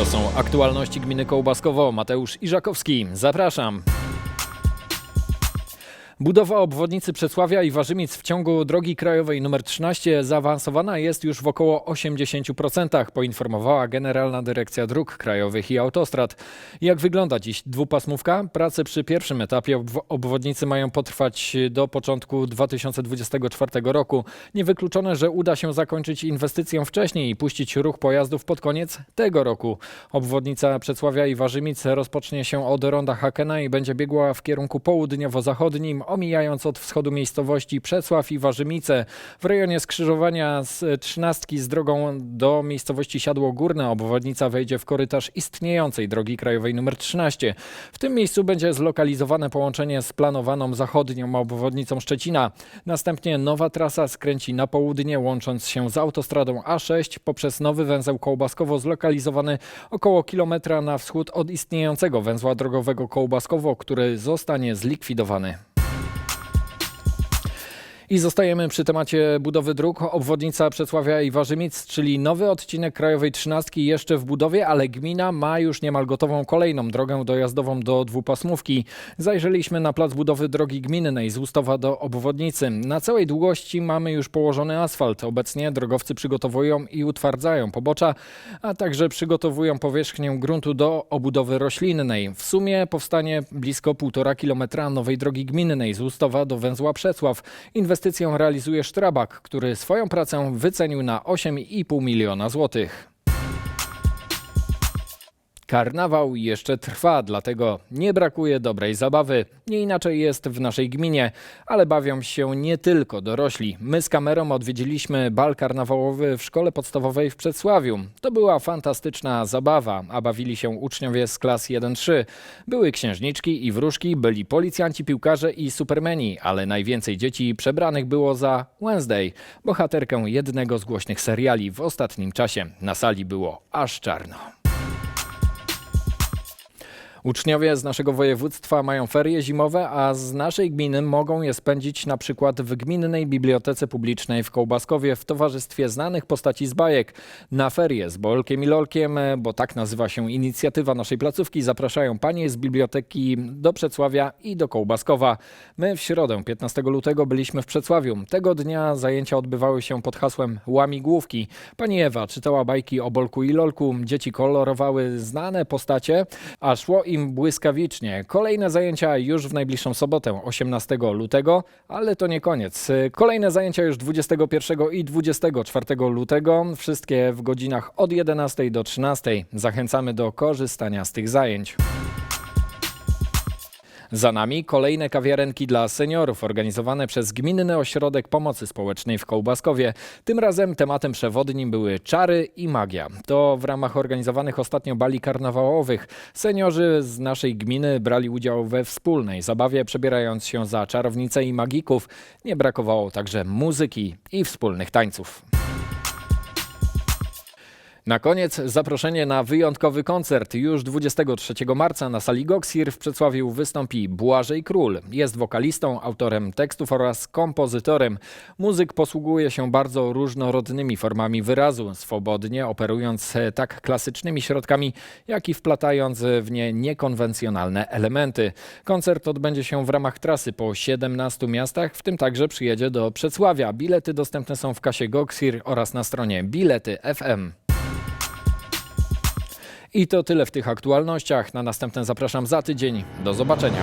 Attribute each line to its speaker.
Speaker 1: To są aktualności gminy Kołbaskowo. Mateusz Iżakowski. Zapraszam. Budowa obwodnicy Przesławia i Warzymic w ciągu drogi krajowej nr 13 zaawansowana jest już w około 80%, poinformowała Generalna Dyrekcja Dróg Krajowych i Autostrad. Jak wygląda dziś dwupasmówka? Prace przy pierwszym etapie obw- obwodnicy mają potrwać do początku 2024 roku. Niewykluczone, że uda się zakończyć inwestycję wcześniej i puścić ruch pojazdów pod koniec tego roku. Obwodnica Przesławia i Warzymic rozpocznie się od ronda Hakena i będzie biegła w kierunku południowo-zachodnim, omijając od wschodu miejscowości Przesław i Warzymice. W rejonie skrzyżowania z trzynastki z drogą do miejscowości Siadło Górne obwodnica wejdzie w korytarz istniejącej drogi krajowej nr 13. W tym miejscu będzie zlokalizowane połączenie z planowaną zachodnią obwodnicą Szczecina. Następnie nowa trasa skręci na południe, łącząc się z autostradą A6 poprzez nowy węzeł Kołbaskowo zlokalizowany około kilometra na wschód od istniejącego węzła drogowego Kołbaskowo, który zostanie zlikwidowany. I zostajemy przy temacie budowy dróg. Obwodnica Przesławia i Warzymic, czyli nowy odcinek Krajowej Trzynastki jeszcze w budowie, ale gmina ma już niemal gotową kolejną drogę dojazdową do dwupasmówki. Zajrzeliśmy na plac budowy drogi gminnej z Ustawa do obwodnicy. Na całej długości mamy już położony asfalt. Obecnie drogowcy przygotowują i utwardzają pobocza, a także przygotowują powierzchnię gruntu do obudowy roślinnej. W sumie powstanie blisko 1,5 kilometra nowej drogi gminnej z Ustawa do węzła Przesław. Inwestycję realizuje Sztrabak, który swoją pracę wycenił na 8,5 miliona złotych. Karnawał jeszcze trwa, dlatego nie brakuje dobrej zabawy. Nie inaczej jest w naszej gminie, ale bawią się nie tylko dorośli. My z kamerą odwiedziliśmy bal karnawałowy w szkole podstawowej w Przedsławiu. To była fantastyczna zabawa, a bawili się uczniowie z klas 1-3. Były księżniczki i wróżki, byli policjanci, piłkarze i supermeni, ale najwięcej dzieci przebranych było za Wednesday, bohaterkę jednego z głośnych seriali w ostatnim czasie. Na sali było aż czarno. Uczniowie z naszego województwa mają ferie zimowe, a z naszej gminy mogą je spędzić na przykład w Gminnej Bibliotece Publicznej w Kołbaskowie w towarzystwie znanych postaci z bajek. Na ferie z Bolkiem i Lolkiem, bo tak nazywa się inicjatywa naszej placówki, zapraszają panie z biblioteki do Przedsławia i do Kołbaskowa. My w środę 15 lutego byliśmy w Przedsławiu. Tego dnia zajęcia odbywały się pod hasłem Łamigłówki. Pani Ewa czytała bajki o Bolku i Lolku, dzieci kolorowały znane postacie, a szło im błyskawicznie. Kolejne zajęcia już w najbliższą sobotę, 18 lutego, ale to nie koniec. Kolejne zajęcia już 21 i 24 lutego, wszystkie w godzinach od 11 do 13. Zachęcamy do korzystania z tych zajęć. Za nami kolejne kawiarenki dla seniorów organizowane przez Gminny Ośrodek Pomocy Społecznej w Kołbaskowie. Tym razem tematem przewodnim były czary i magia. To w ramach organizowanych ostatnio bali karnawałowych. Seniorzy z naszej gminy brali udział we wspólnej zabawie, przebierając się za czarownice i magików. Nie brakowało także muzyki i wspólnych tańców. Na koniec zaproszenie na wyjątkowy koncert. Już 23 marca na sali Goxir w Przedsławiu wystąpi Błażej Król. Jest wokalistą, autorem tekstów oraz kompozytorem. Muzyk posługuje się bardzo różnorodnymi formami wyrazu, swobodnie operując tak klasycznymi środkami, jak i wplatając w nie niekonwencjonalne elementy. Koncert odbędzie się w ramach trasy po 17 miastach, w tym także przyjedzie do Przedsławia. Bilety dostępne są w kasie Goxir oraz na stronie Bilety FM. I to tyle w tych aktualnościach. Na następne zapraszam za tydzień. Do zobaczenia.